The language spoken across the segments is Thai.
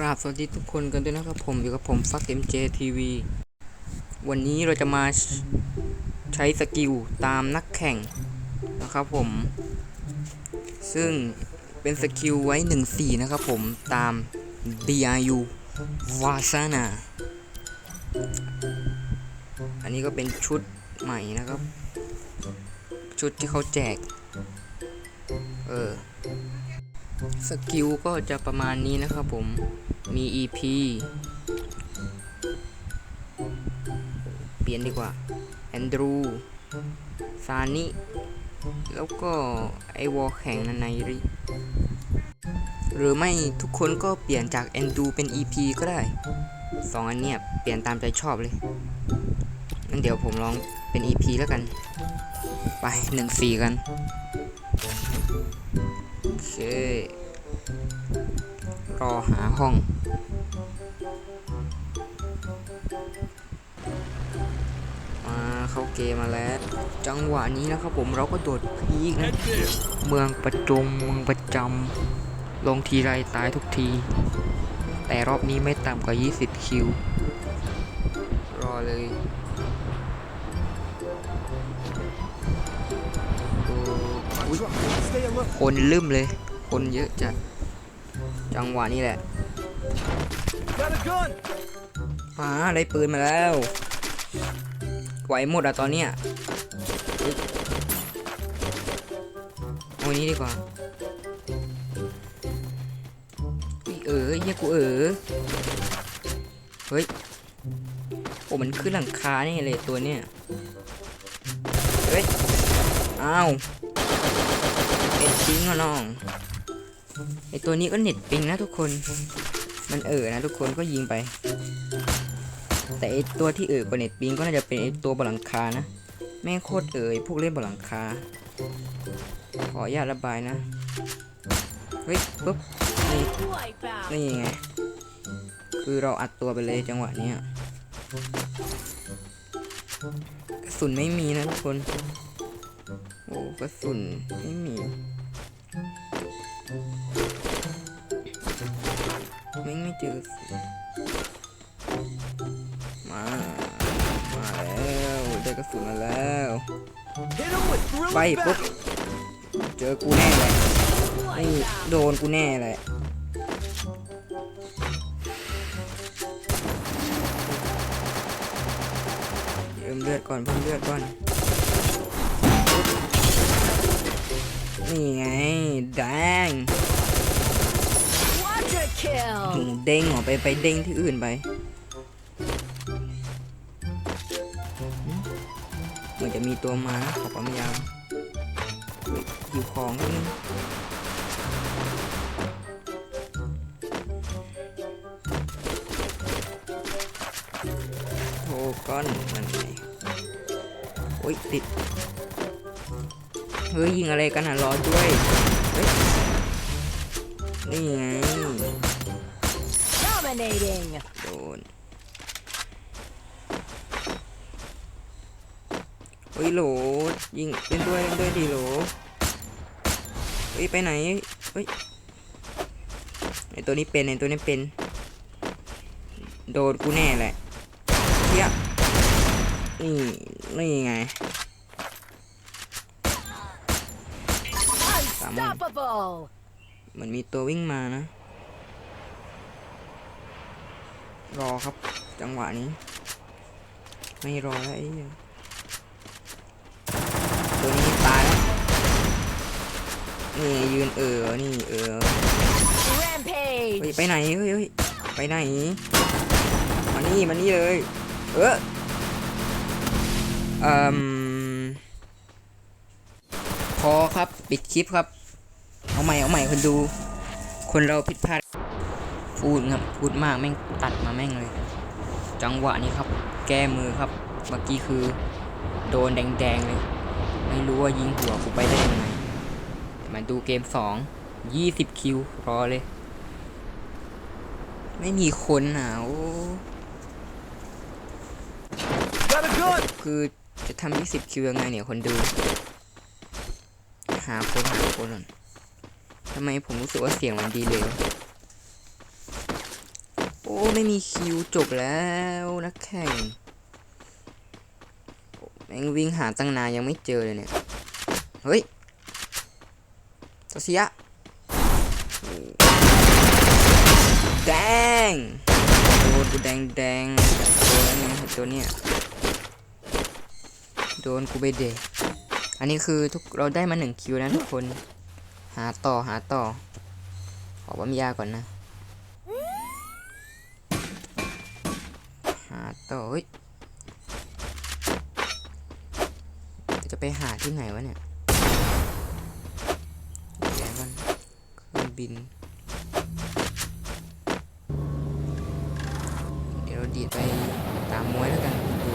กราบสวัสดีทุกคนกันด้วยนะครับผมอยู่กับผมฟัก MJ TV วันนี้เราจะมาใช้สกิลตามนักแข่งนะครับผม ซึ่งเป็นสกิลไว้ 1-4 นะครับผมตาม BRU วาซานาอันนี้ก็เป็นชุดใหม่นะครับ ชุดที่เขาแจก เออ สกิลก็จะประมาณนี้นะครับผม มี EP เปลี่ยนดีกว่า แอนดรู ซานิ แล้วก็ไอวอลแข่งนันไนริ หรือไม่ทุกคนก็เปลี่ยนจากแอนดูเป็น EP ก็ได้สองอันเนี้ยเปลี่ยนตามใจชอบเลยงั้นเดี๋ยวผมลองเป็น EP แล้วกัน ไปหนึ่งสี่กัน โอเค รอหาห้อง มาเข้าเกมมาแล้ว จังหวะนี้นะครับผมเราก็โดดพีกนะเมืองประจงเมืองประจำลงทีไรตายทุกที แต่รอบนี้ไม่ต่ำกว่า 20 คิว รอเลยคนลืมเลย คนเยอะจัด จังหวะนี้แหละ Got a gun. มาได้ปืนมาแล้วไหวหมดอะตอนเนี้ยอุ๊ยเอาอันนี้ดีกว่าอุ๊ยเออเฮียกูเออเฮ้ยโอ้มันขึ้นหลังคานี่เลยตัวเนี้ยเฮ้ยอ้าวเน็ตปิงอะน้อง ไอตัวนี้ก็เน็ตปิงนะทุกคน มันเออนะทุกคนก็ยิงไป แต่ไอตัวที่เอ่ยกว่าเน็ตปิงก็น่าจะเป็นไอตัวบลังคานะ แม่งโคตรเอ่ยพวกเล่นบลังคา ขออนุญาตระบายนะ เฮ้ยปุ๊บ นี่นี่ไง คือเราอัดตัวไปเลยจังหวะนี้กระสุนไม่มีนะทุกคน โอ้กระสุนไม่มี ม่งไม่เจอกระสุนมา มาแล้วได้กระสุนมาแล้ว Hit him with ไป thrilling ปุ๊บ battle. เจอกูแน่เลยนี่โดนกูแน่เลยเติมเลือดก่อนเพิ่มเลือดก่อน นี่ไงแดง Quadra ห kill. นูเด้งออกไปไปเด้งที่อื่นไปเหมือนจะมีตัวมาขอความยาวเฮ้ยหิวของนิดนึงโทก้อนมันไงโอ้ยติด เฮ้ยยิงอะไรกันอะรอด้วยนี่ไง Dominating. โดนเฮ้ยโหลยิงเล่นด้วยเล่นด้วยดีโหลเฮ้ยไปไหนเฮ้ยไอตัวนี้เป็นไอตัวนี้เป็น โดนกูแน่แหละเทียนี่นี่ไง Unstoppable. เหมือนมีตัววิ่งมานะ รอครับ จังหวะนี้ ไม่รอแล้วไอ้เหี้ยตัวนี้ตายแล้วนี่ยืนเออ นี่เออเฮ้ย Rampage. ไปไหนเฮ้ยเฮ้ยไปไหน มานี่มานี่เลย เออเอ่มพอ ครับปิดคลิปครับ เอาใหม่เอาใหม่คนดู คนเราผิดพลาดพูดครับพูดมากแม่งตัดมาแม่งเลย จังหวะนี้ครับ แก้มือครับเมื่อกี้คือ โดนแดงๆเลย ไม่รู้ว่ายิงหัวกูไปได้ยังไงมาดูเกมสองยี่สิบคิวรอเลย ไม่มีคนอะโอ้คือจะทำยี่สิบคิวยังไงเนี่ยคนดู หาคนหาคนก่อนทำไมผมรู้สึกว่าเสียงมันดีเลยวะไม่มีคิวจบแล้วนักแข่งโอ้แม่งวิ่งหาตั้งนานยังไม่เจอเลยเนี่ย เฮ้ยซาซิยะโอ้แดงโดนกูแดงแดงโดนไงตัวเนี้ยโดนกูไปเดะ อันนี้คือทุกเราได้มาหนึ่งคิวแล้วทุกคน หาต่อหาต่อ ขอปั๊มยาก่อนนะ หาต่อเฮ้ยจะไปหาที่ไหนวะเนี่ยเดี๋ยวกันเครื่องบิน เดี๋ยวเราดีดไปตามมวยแล้วกันดู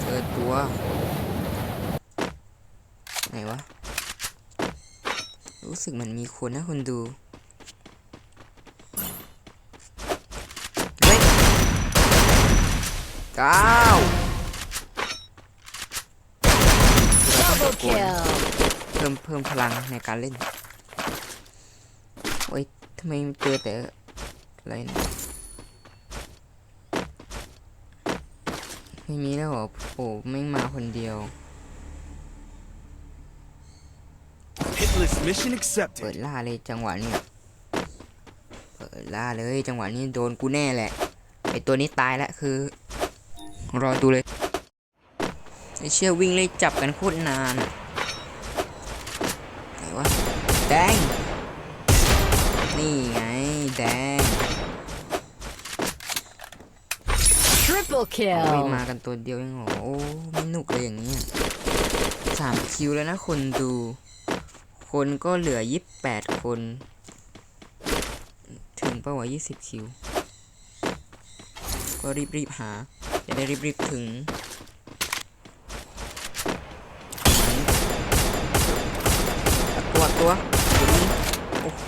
เจอ ตัว ไหนวะ รู้สึกมันมีคนนะคนดูเฮ้ยเก้า Double kill. เพิ่มเพิ่มพลังในการเล่น โอ้ยทำไมเจอแต่อะไรเนะ ไม่มีแล้วเหรอโอ้ไม่งมาคนเดียว Hitless mission เปิด accepted. ล่าเลยจังหวะเนี้ยเปิดล่าเลยจังหวะนี้โดนกูแน่แหละ ไอตัวนี้ตายแล้วคือ รอดูเลยไอเชี่ยวิ่งเลยจับกันโคตรนานอะไหนวะแดง นี่ไงแดง Triple โอ้ย kill. มากันตัวเดียวเองเหรอโอ้ไม่หนุกเลยอย่างเงี้ยสามคิวแล้วนะคนดู คนก็เหลือยี่แปดคน ถึงเปล่าวะยี่สิบคิว ก็รีบรีบๆหา จะได้รีบรีบๆถึง ตัวตัวตัวนี้โอ้โห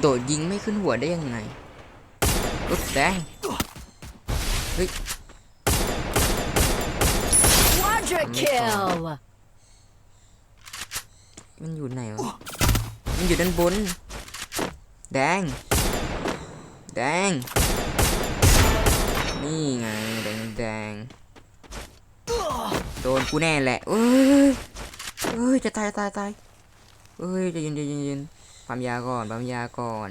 โดดยิงไม่ขึ้นหัวได้ยังไงรถแดง kill. มันอยู่ไหนวะ มันอยู่ด้านบน แดง แดง นี่ไง แดงแดง โดนกูแน่แหละเอ้ยเอ้ย จะตายตายตายเอ้ยจะเย็นจะเย็นเย็นปั๊มยาก่อนปั๊มยาก่อน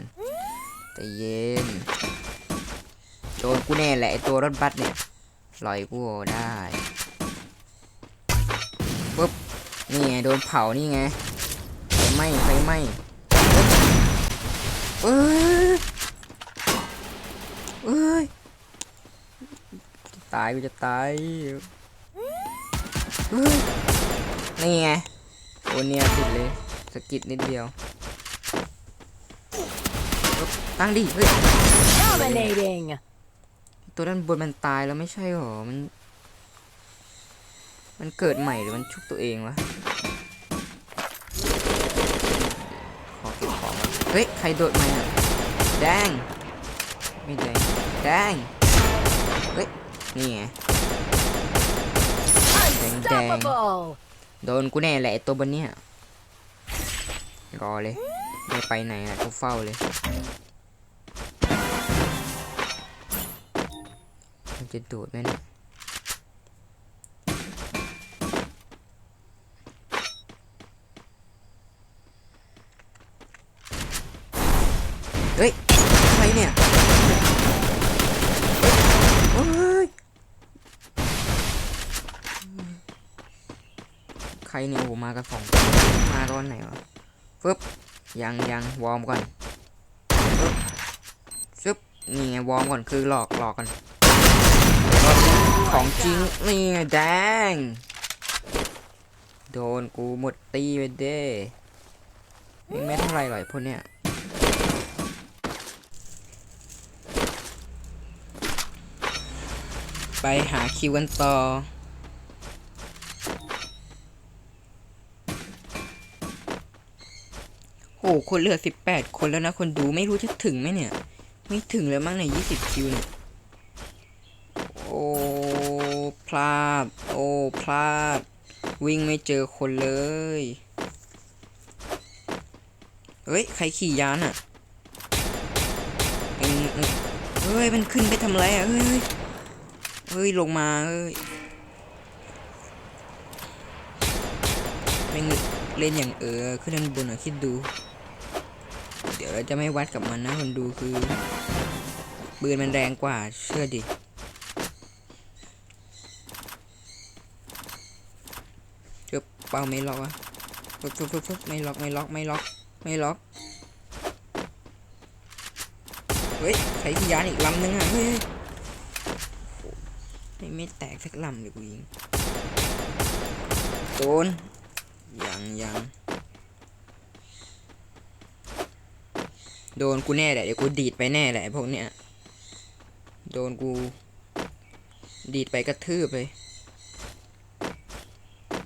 ใจเย็น โดนกูแน่แหละไอตัวรถบัสเนี่ยลอยกูได้ ปุ๊บนี่ไงโดนเผานี่ไงไฟไหม้ไฟไหม้เอ้ยเอ้ยจะตายกูจะตายเอ้ยนี่ไงโอเนียติดเลยสะกิดนิดเดียวปึ๊บตั้งดิเฮ้ย Dominating. ตัวด้านบนมันตายแล้วไม่ใช่หรอมัน มันเกิดใหม่หรือมันชุบตัวเองวะขอเก็บของเฮ้ย ใครโดดมาอะแดง ไม่แดง แดง เฮ้ย นี่ไง Unstoppable. โดนกูแน่แหละตัวบนเนี่ยรอเลย ไม่ไปไหนอะกูเฝ้าเลย มันจะโดดไหมเนี่ย เฮ้ย ใครเนี่ย เฮ้ย ใครเนี่ยโอ้โหมากันสองมาตอนไหนวะฟึบยังยังวอร์มก่อนฟึบฟึบนี่ไงวอร์มก่อนคือหลอกหลอกกันของจริงนี่ไงแดง โดนกูหมดตีไปเด้ไม่ไม่เท่าไรหรอกไอ้พวกเนี้ยไปหาคิวกันต่อ โอ้คนเหลือสิบแปดคนแล้วนะคนดูไม่รู้จะถึงไหมเนี่ย ไม่ถึงแล้วมั้งในยี่สิบคิวเนี่ยโอ้พลาด โอ้พลาด วิ่งไม่เจอคนเลยเฮ้ยใครขี่ยานอะเฮ้ยมันขึ้นไปทำไรอะเฮ้ยเฮ้ยลงมาเฮ้ยแม่งเล่นอย่างเออขึ้นด้านบนอะคิดดู เราจะไม่วัดกับมันนะคนดูคือปืนมันแรงกว่าเชื่อดิเกือบเป้าไม่ล็อกวะฟึบฟึบฟึบฟึบไม่ล็อกไม่ล็อกไม่ล็อกไม่ล็อกเฮ้ยใช้ที่ยานอีกลำหนึ่งอะเฮ้ยไม่ไม่แตกสักลำเลยกูยิงโดนยังยัง โดนกูแน่แหละเดี๋ยวกูดีดไปแน่แหละพวกเนี้ยโดนกู ดีดไปกระทืบเลย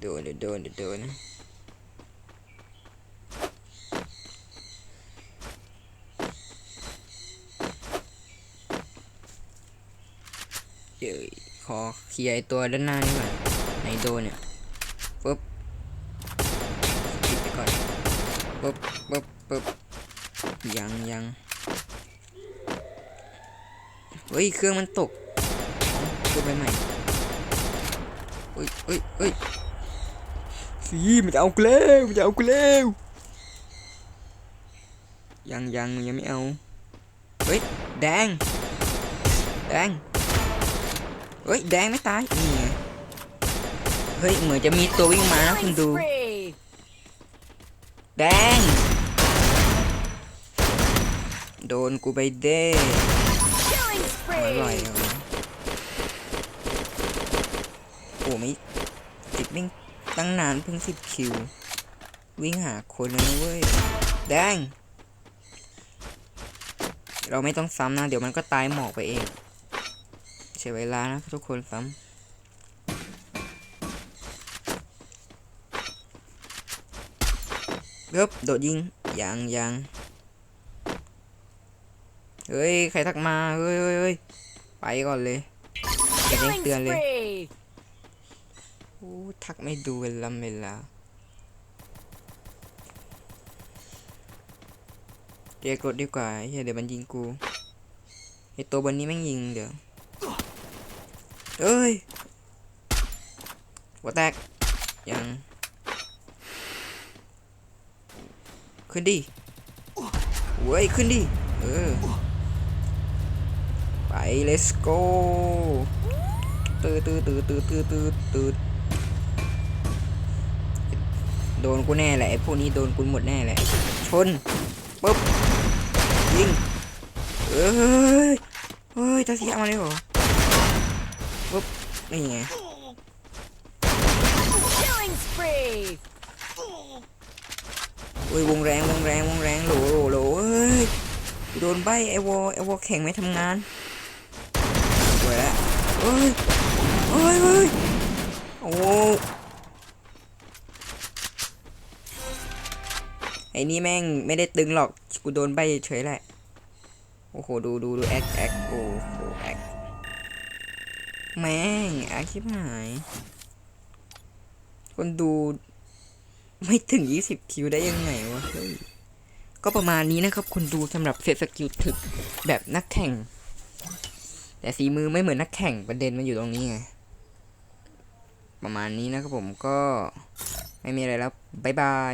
โดนเดี๋ยวโดนเดี๋ยวโดนเดี๋ยวขอเคลียร์ตัวด้านหน้านี่ก่อนไหนโดนเนี่ยปุ๊บปิดไปก่อนปุ๊บปุ๊บปุ๊บ ยังยังเฮ้ย เครื่องมันตกเอาขึ้นไปใหม่เฮ้ยเฮ้ยเฮ้ยสีมันจะเอากูแล้วมันจะเอากูแล้วยังยังยังไม่เอา เฮ้ย แดง แดง เฮ้ย แดงไม่ตาย นี่ไง เฮ้ย เหมือนจะมีตัววิ่งมานะคุณดู แดง โดนกูไปเด้อร่อยเลยโอ้ไม่ติดวิ่งตั้งนานเพิ่งสิบคิว วิ่งหาคนเลยนะเว้ย แดง เราไม่ต้องซ้ำนะ เดี๋ยวมันก็ตายหมอกไปเอง เสียเวลานะทุกคนซ้ำเกือบโดดยิงยังยัง เฮ้ย ใครทักมา เฮ้ยเฮ้ยไปก่อนเลยแจ้ง Killing เตือนเลยโอ้ทักไม่ดูเวลาเวลาเรียกรถดีกว่าเฮียเดี๋ยวมันยิงกูไอตัวบนนี้แม่งยิงเดี๋ยวเอ้ยหัวแตกยังขึ้นดิเว้ยขึ้นดิเออ let's go ตืดตืดตืดตืดตืดตืดตืดโดนกูแน่แหละไอ้พวกนี้โดนกูหมดแน่แหละ ชนปุ๊บยิงเอ้ยเฮ้ยตาเสียมาเลยเหรอปุ๊บนี่ไง Killing spree. โอ้ยวงแรงวงแรงวงแรงโหลโหลโหลเอ้ยโดนใบไอวอไอวอแข่งไม่ทำงานสวยละเอ้ยเอ้ยเอ้ยโอ้ไอ้นี่แม่งไม่ได้ตึงหรอก กูโดนใบเฉยแหละ โอ้โห ดูดูดูแอคแอคโอ้โหแอคแม่งแอคชิบหาย คนดูไม่ถึง 20 คิวได้ยังไงวะเฮ้ยก็ประมาณนี้นะครับ คนดูสำหรับเซตสกิลถึกแบบนักแข่ง แต่สีมือไม่เหมือนนักแข่งประเด็นมันอยู่ตรงนี้ไง ประมาณนี้นะครับผมก็ไม่มีอะไรแล้ว บ๊ายบาย